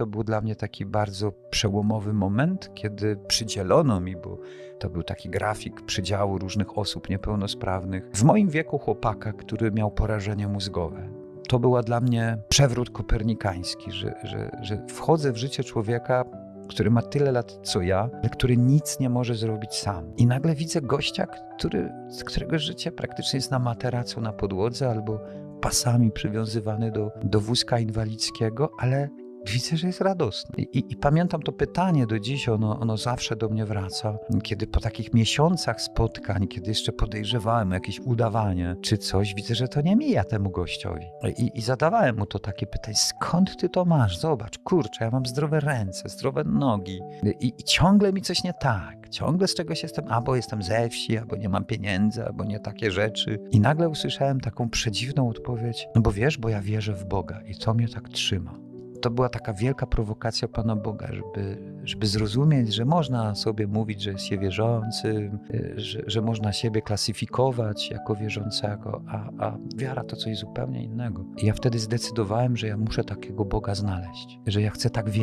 To był dla mnie taki bardzo przełomowy moment, kiedy przydzielono mi, bo to był taki grafik przydziału różnych osób niepełnosprawnych, w moim wieku chłopaka, który miał porażenie mózgowe. To była dla mnie przewrót kopernikański, że, że, że wchodzę w życie człowieka, który ma tyle lat co ja, ale który nic nie może zrobić sam. I nagle widzę gościa, który, z którego życie praktycznie jest na materacu na podłodze albo pasami przywiązywany do, do wózka inwalidzkiego, ale widzę, że jest radosny. I, i, I pamiętam to pytanie do dziś, ono, ono zawsze do mnie wraca, kiedy po takich miesiącach spotkań, kiedy jeszcze podejrzewałem jakieś udawanie czy coś, widzę, że to nie mija temu gościowi. I, i zadawałem mu to takie pytanie, skąd ty to masz? Zobacz, kurczę, ja mam zdrowe ręce, zdrowe nogi i, i ciągle mi coś nie tak. Ciągle z czegoś jestem, albo jestem ze wsi, albo nie mam pieniędzy, albo nie takie rzeczy. I nagle usłyszałem taką przedziwną odpowiedź, no bo wiesz, bo ja wierzę w Boga i to mnie tak trzyma to była taka wielka prowokacja Pana Boga, żeby, żeby zrozumieć, że można sobie mówić, że jest się wierzącym, że, że można siebie klasyfikować jako wierzącego, a, a wiara to coś zupełnie innego. I ja wtedy zdecydowałem, że ja muszę takiego Boga znaleźć, że ja chcę tak wierzyć.